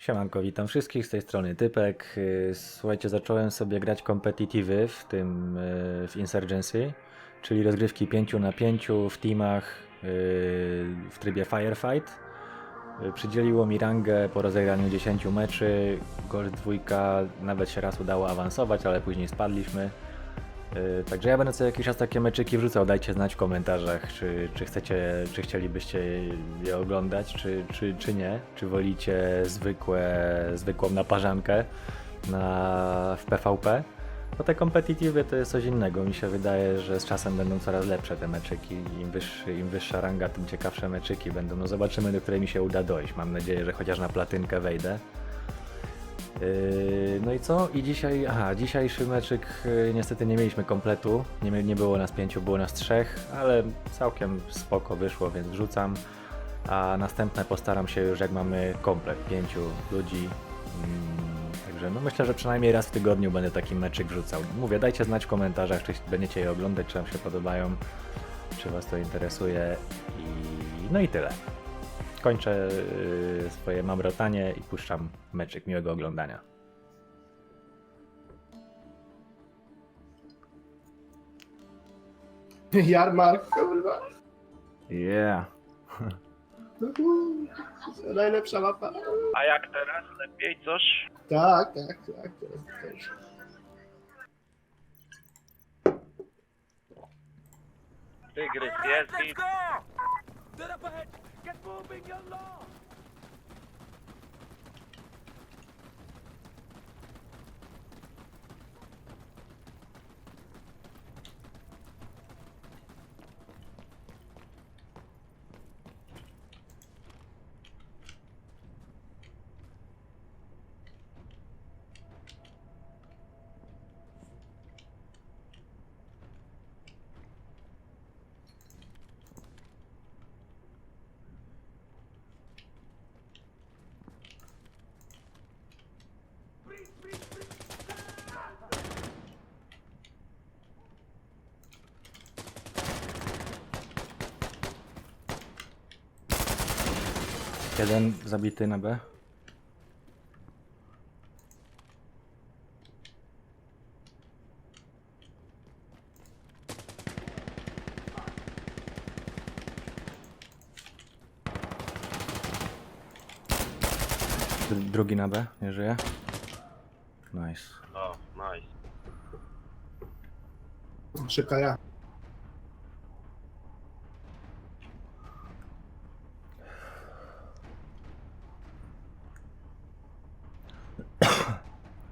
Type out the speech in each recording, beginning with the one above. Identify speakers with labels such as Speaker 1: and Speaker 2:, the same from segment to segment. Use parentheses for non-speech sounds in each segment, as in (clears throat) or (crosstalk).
Speaker 1: Siemanko, witam wszystkich, z tej strony Typek. Y, Słuchajcie, zacząłem sobie grać competitive w tym, y, w Insurgency, czyli rozgrywki 5 na 5 w teamach y, w trybie Firefight. Przydzieliło mi rangę po rozegraniu 10 meczy, Gold 2 nawet się raz udało awansować, ale później spadliśmy. Y, Także ja będę co jakiś czas takie meczyki wrzucał. Dajcie znać w komentarzach, czy, czy chcecie, czy chcielibyście je oglądać, czy, czy, czy nie. Czy wolicie zwykłe, zwykłą naparzankę na, w PvP. Bo te competitive to jest coś innego. Mi się wydaje, że z czasem będą coraz lepsze te meczyki. Im, wyższy, im wyższa ranga, tym ciekawsze meczyki będą. No zobaczymy, do której mi się uda dojść. Mam nadzieję, że chociaż na platynkę wejdę. Yy, No i co? I dzisiaj, aha, dzisiejszy meczyk yy, niestety nie mieliśmy kompletu, nie, nie było nas pięciu, było nas trzech, ale całkiem spoko wyszło, więc wrzucam. A następne postaram się już jak mamy komplet, pięciu ludzi. Mm, Także no myślę, że przynajmniej raz w tygodniu będę taki meczyk wrzucał. Mówię, dajcie znać w komentarzach, czy będziecie je oglądać, czy wam się podobają, czy was to interesuje i no i tyle kończę y, swoje mamrotanie i puszczam meczyk. Miłego oglądania. (laughs)
Speaker 2: Jarmark, kurwa.
Speaker 1: Yeah.
Speaker 2: Najlepsza mapa.
Speaker 3: A jak teraz? Lepiej coś?
Speaker 2: Tak, tak, tak. Jest też.
Speaker 3: Tygrys jest i Get moving, you're lost!
Speaker 1: Jeden zabity na B. Dr- Drugi na B, nie żyje. Nice.
Speaker 3: O, nice.
Speaker 2: Szybka ja.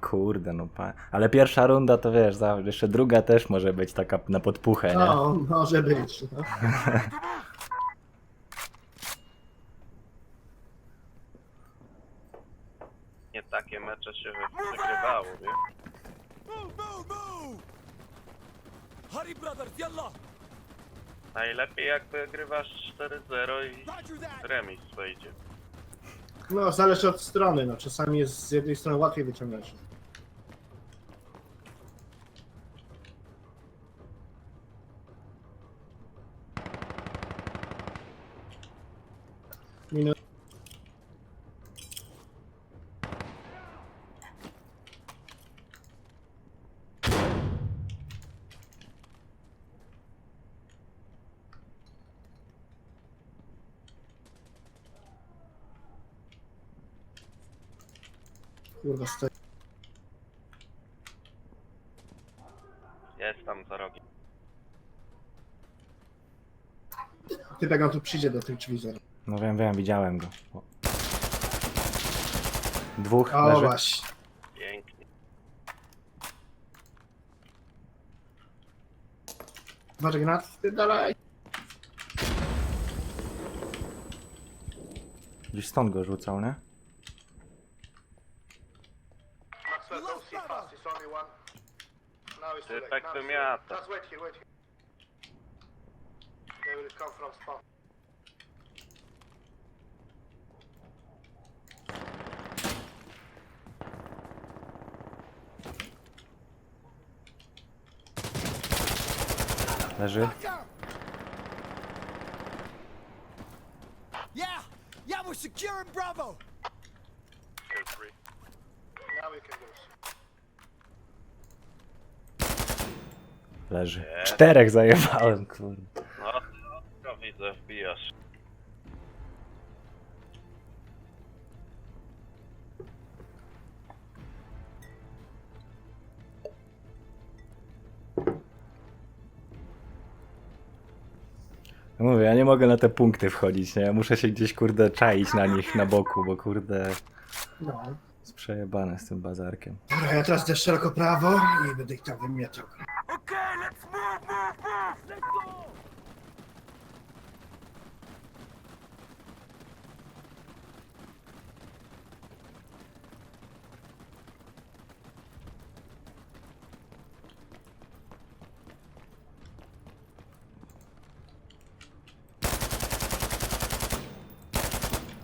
Speaker 1: Kurde, no pa... Ale pierwsza runda to wiesz, za- jeszcze druga też może być taka na podpuchę, nie?
Speaker 2: No, może być. No. (laughs)
Speaker 3: Nie takie mecze się wygrywało, nie?
Speaker 4: Move, move, move! Hurry, brothers, yalla!
Speaker 3: Najlepiej jak wygrywasz 4-0 i
Speaker 4: Roger that!
Speaker 3: remis wejdzie.
Speaker 2: no, zależy od strony. No, czasami jest z jednej strony łatwiej wyciągać. Kurwa, stoi.
Speaker 3: Jest tam za rogiem.
Speaker 2: Typek on tu przyjdzie do tych drzwi zaraz.
Speaker 1: No wiem, wiem, widziałem go. O. Dwóch
Speaker 2: O,
Speaker 1: leży.
Speaker 2: właśnie.
Speaker 3: Pięknie.
Speaker 2: Uważaj, Gnat, ty dalej.
Speaker 1: Gdzieś stąd go rzucał, nie?
Speaker 3: Late.
Speaker 2: Just wait here, wait here. They will come from spawn.
Speaker 1: Leży.
Speaker 4: Yeah! Yeah, we're securing Bravo!
Speaker 2: Now we can go.
Speaker 1: Leży.
Speaker 3: Nie.
Speaker 1: Czterech zajebałem, kurde.
Speaker 3: No, to widzę, wbijasz.
Speaker 1: Mówię, ja nie mogę na te punkty wchodzić, nie? Ja muszę się gdzieś, kurde, czaić na nich na boku, bo kurde,
Speaker 2: No.
Speaker 1: jest przejebane z tym bazarkiem.
Speaker 2: Dobra, ja teraz też szeroko prawo i będę ich tam wymiatał.
Speaker 4: Okay, let's move, move, move. Let's go.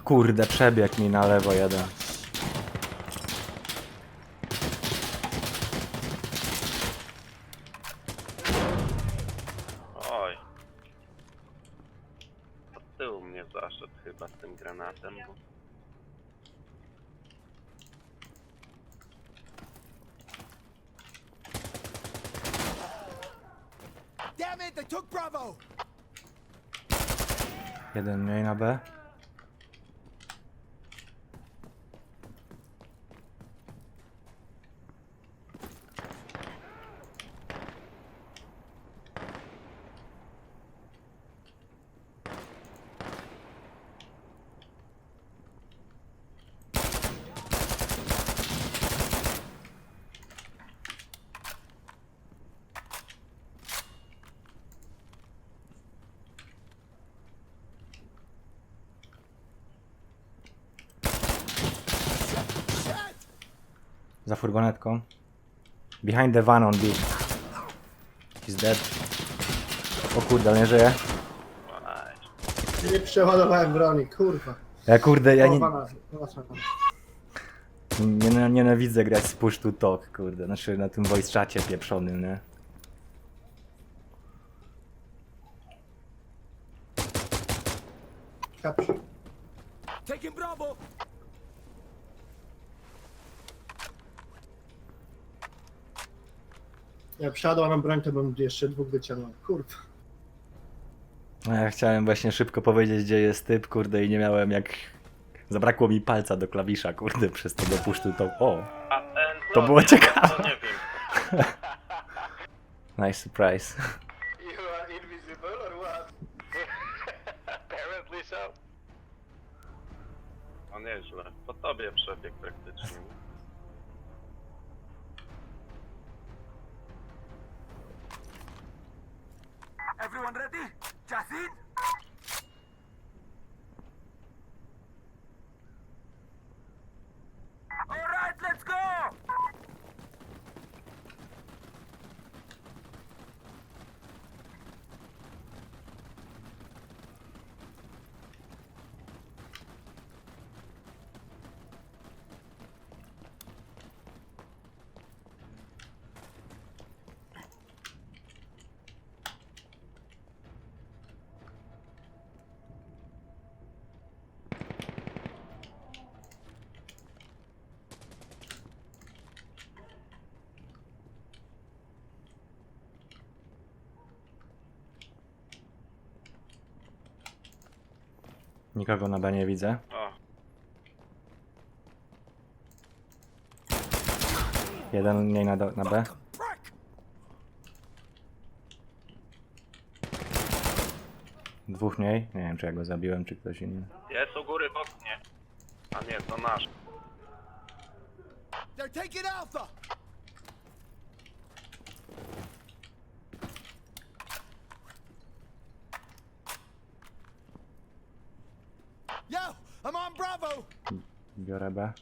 Speaker 1: Kurde, przebieg mi na lewo jeden.
Speaker 3: Od tyłu mnie zaszedł chyba z tym granatem. Bo...
Speaker 4: Damn it, they took Bravo.
Speaker 1: Jeden mniej na B.
Speaker 4: Shit.
Speaker 1: Za furgonetką. Behind the van on B. He's dead. O kurde, ale nie żyje.
Speaker 2: Nie przeładowałem broni, kurwa.
Speaker 1: Ja kurde, ja nie,
Speaker 2: Połowa na- na- na-
Speaker 1: nie, nie, nienawidzę grać z push to talk, kurde. Znaczy na tym voice czacie pieprzonym, nie?
Speaker 2: Kaprzy.
Speaker 4: Taking Bravo.
Speaker 2: Jak przeładowałem broń, to bym jeszcze dwóch wyciągnął. Kurwa.
Speaker 1: No, Ja chciałem właśnie szybko powiedzieć, gdzie jest typ, kurde, i nie miałem jak... Zabrakło mi palca do klawisza, kurde, przez to do push to talk. O,
Speaker 3: A ten
Speaker 1: To było
Speaker 3: nie,
Speaker 1: ciekawe.
Speaker 3: To nie wiem. (laughs)
Speaker 1: nice surprise. (laughs)
Speaker 3: You are invisible or what? (laughs) Apparently so. O nieźle. Po tobie przebieg praktycznie.
Speaker 4: Everyone ready? Jasin?
Speaker 1: Nikogo na B nie widzę.
Speaker 3: O,
Speaker 1: Jeden mniej na, do- na B. Dwóch mniej. Nie wiem, czy ja go zabiłem, czy ktoś inny.
Speaker 3: jest u góry w oknie. A nie, to nasz.
Speaker 4: They're taking Alpha. Yo, I'm on Bravo.
Speaker 1: Biorę B.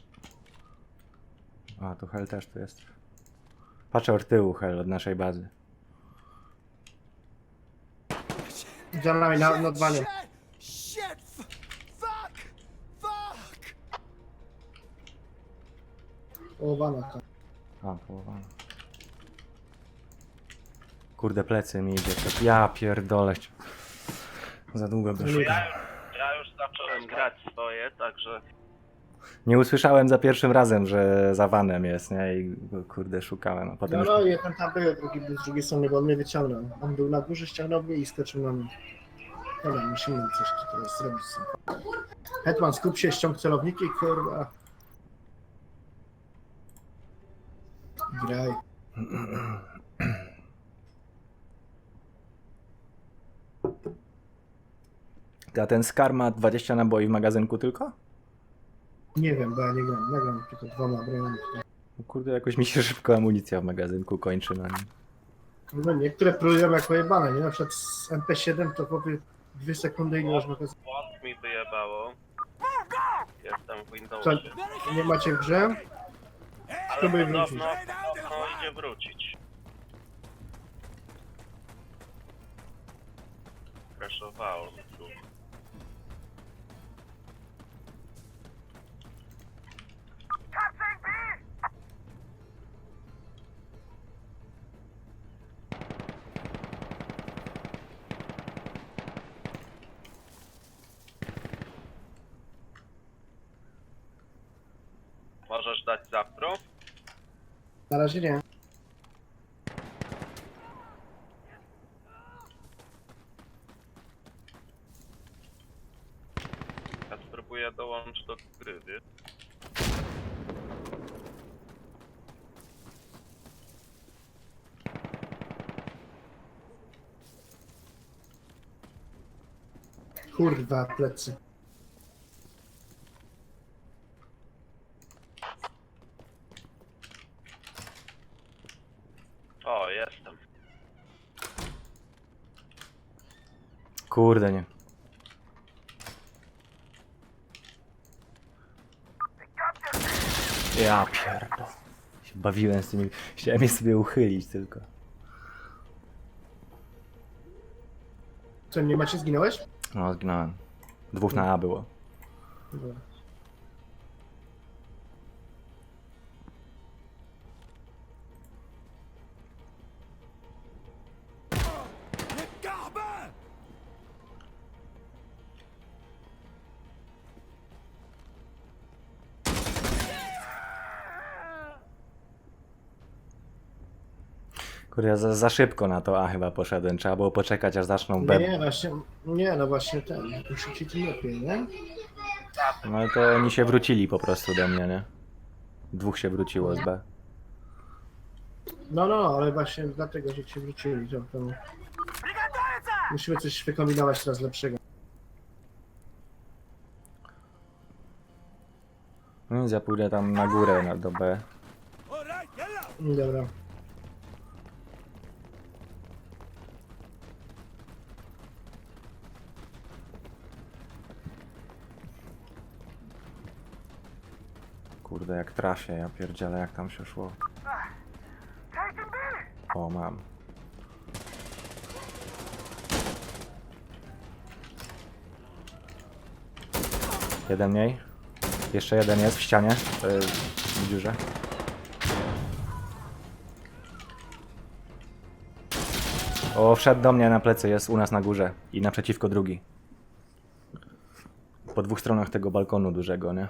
Speaker 1: A, tu Hel też tu jest. Patrzę od tyłu Hel, od naszej bazy.
Speaker 2: Nami na, na dwanie.
Speaker 4: Shit! Fuck! Fuck!
Speaker 2: Połowana.
Speaker 1: A, połowa. Kurde, plecy mi idzie. Ja pierdolę. Za długo by szukał.
Speaker 3: Ja już, ja już zacząłem grać swoje, także
Speaker 1: Nie usłyszałem za pierwszym razem, że za vanem jest, nie? I kurde szukałem, a potem
Speaker 2: No,
Speaker 1: już...
Speaker 2: no, jeden tam był, drugi był z drugiej strony, bo on mnie wyciągnął. On był na górze, ściągnął mnie i skoczył na mnie. Dobra, musimy coś teraz zrobić. Hetman, skup się, ściąg celowniki, kurwa. Graj. (clears throat)
Speaker 1: A ten Scar ma 20 naboi w magazynku tylko?
Speaker 2: Nie wiem, bo ja nie gram, ja gram tylko dwoma broniami.
Speaker 1: No Kurde, jakoś mi się szybko amunicja w magazynku kończy na nim.
Speaker 2: No niektóre próbują jak pojebane, nie? Na przykład z MP7 to powie dwie sekundy i nie masz magazyn.
Speaker 3: Płot mi wyjebało. Jestem w
Speaker 2: Co,
Speaker 3: Windowsie.
Speaker 2: nie macie w grze?
Speaker 3: Ale
Speaker 2: Próbuj
Speaker 3: podobno,
Speaker 2: wrócić.
Speaker 3: podobno idzie wrócić. Crashowało mi
Speaker 2: Na razie nie.
Speaker 3: Ja spróbuję dołączyć do gry, wiesz?
Speaker 2: Kurwa, plecy.
Speaker 1: Kurde, nie. Ja pierdol. Się bawiłem z tymi... Chciałem je sobie uchylić tylko.
Speaker 2: Co, nie macie, zginąłeś?
Speaker 1: No, zginąłem. Dwóch na A było.
Speaker 2: Dobra.
Speaker 1: Kurde, za, za szybko na to A chyba poszedłem. Trzeba było poczekać, aż zaczną
Speaker 2: Nie,
Speaker 1: B.
Speaker 2: nie, właśnie, nie, no właśnie ten, szybciej tym lepiej, nie?
Speaker 1: No ale to oni się wrócili po prostu do mnie, nie? Dwóch się wróciło z B.
Speaker 2: No, no, no, ale właśnie dlatego, że ci wrócili, to, to musimy coś wykombinować teraz lepszego.
Speaker 1: No więc ja pójdę tam na górę, na, do B.
Speaker 2: Dobra.
Speaker 1: Kurde, jak trafię, ja pierdzielę, jak tam się szło. O, mam. Jeden mniej. Jeszcze jeden jest w ścianie, w dziurze. O, wszedł do mnie na plecy, jest u nas na górze i naprzeciwko drugi. Po dwóch stronach tego balkonu dużego, nie?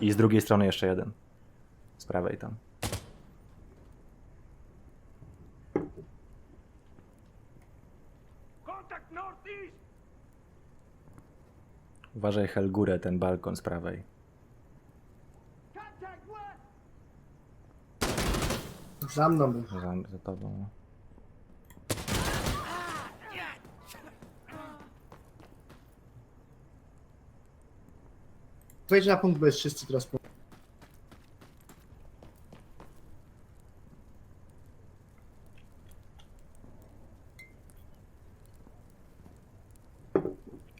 Speaker 1: I z drugiej strony jeszcze jeden. Z prawej tam. Uważaj Hel górę, ten balkon z prawej.
Speaker 2: Za mną był.
Speaker 1: Za, za tobą.
Speaker 2: Wejdź na punkt, bo jest wszyscy teraz punkt.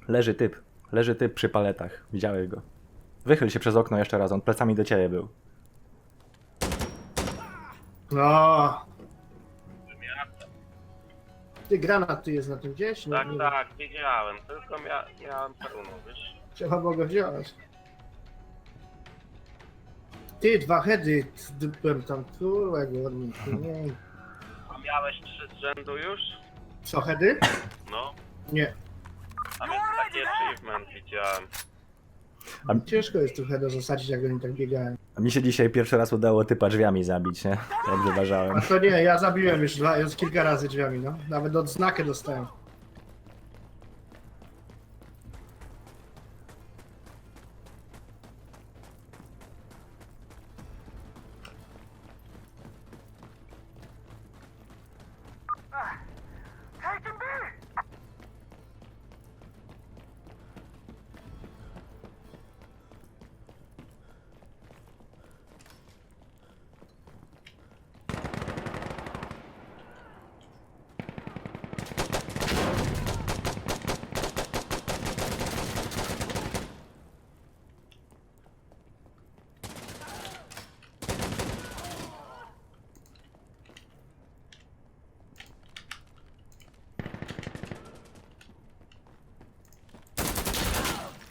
Speaker 1: Leży typ. Leży typ przy paletach. Widziałeś go. Wychyl się przez okno jeszcze raz, on plecami do ciebie był.
Speaker 2: No. Ty granat tu jest na tym gdzieś? Nie,
Speaker 3: Tak,
Speaker 2: nie
Speaker 3: tak, widziałem. Tylko mia miałem pełno, wiesz?
Speaker 2: Trzeba było go wziąć. Ty, dwa heady dupem tam, kurwa, głodny. Nie.
Speaker 3: A miałeś trzy z rzędu już?
Speaker 2: Co, heady?
Speaker 3: No.
Speaker 2: Nie.
Speaker 3: A więc taki achievement widziałem.
Speaker 2: Ciężko jest trochę do zasadzić, jak oni tak biegają.
Speaker 1: A mi się dzisiaj pierwszy raz udało typa drzwiami zabić, nie? Jak wyważałem.
Speaker 2: A to nie, ja zabiłem już, dwa, już kilka razy drzwiami, no. Nawet odznakę dostałem.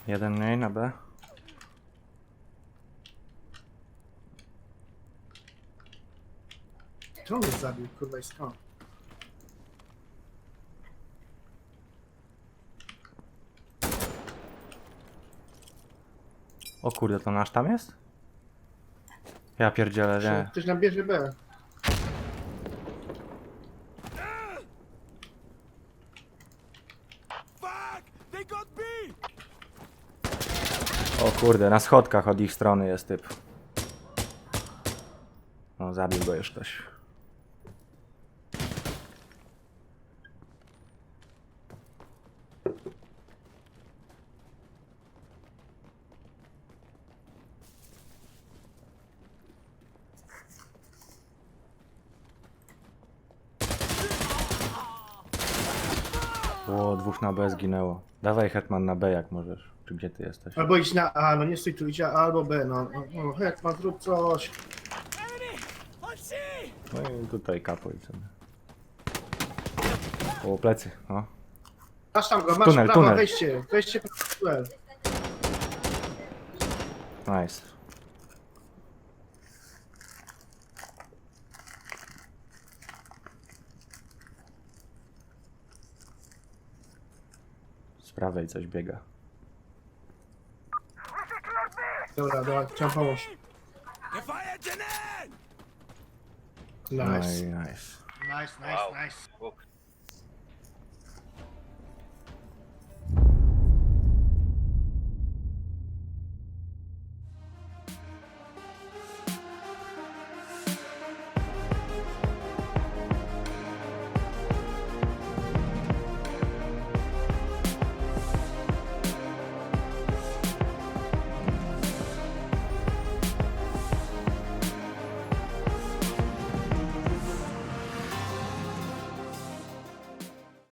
Speaker 1: Jeden mniej na B.
Speaker 2: Kto mnie zabił, kurwa, i skąd?
Speaker 1: O kurde, to nasz tam jest? Ja pierdzielę, nie.
Speaker 2: Ktoś nam bierze B.
Speaker 4: Fuck! They got B!
Speaker 1: O kurde, na schodkach od ich strony jest typ. No, zabił go już ktoś. O, dwóch na B zginęło. Dawaj Hetman na B jak możesz. Czy gdzie ty jesteś?
Speaker 2: Albo iść na A, no nie stój tu, idź A albo B, no. No, no Hetman, zrób coś.
Speaker 1: No i tutaj kapuj sobie. O, plecy, no.
Speaker 2: Masz tam go, masz
Speaker 1: Tunel,
Speaker 2: prawo,
Speaker 1: tunel.
Speaker 2: wejście, wejście po tunel.
Speaker 1: Nice. Prawej coś biega.
Speaker 2: Dobra, dobra, chciałem pomóc. Nice.
Speaker 1: nice.
Speaker 2: Nice, nice,
Speaker 3: Wow.
Speaker 2: nice.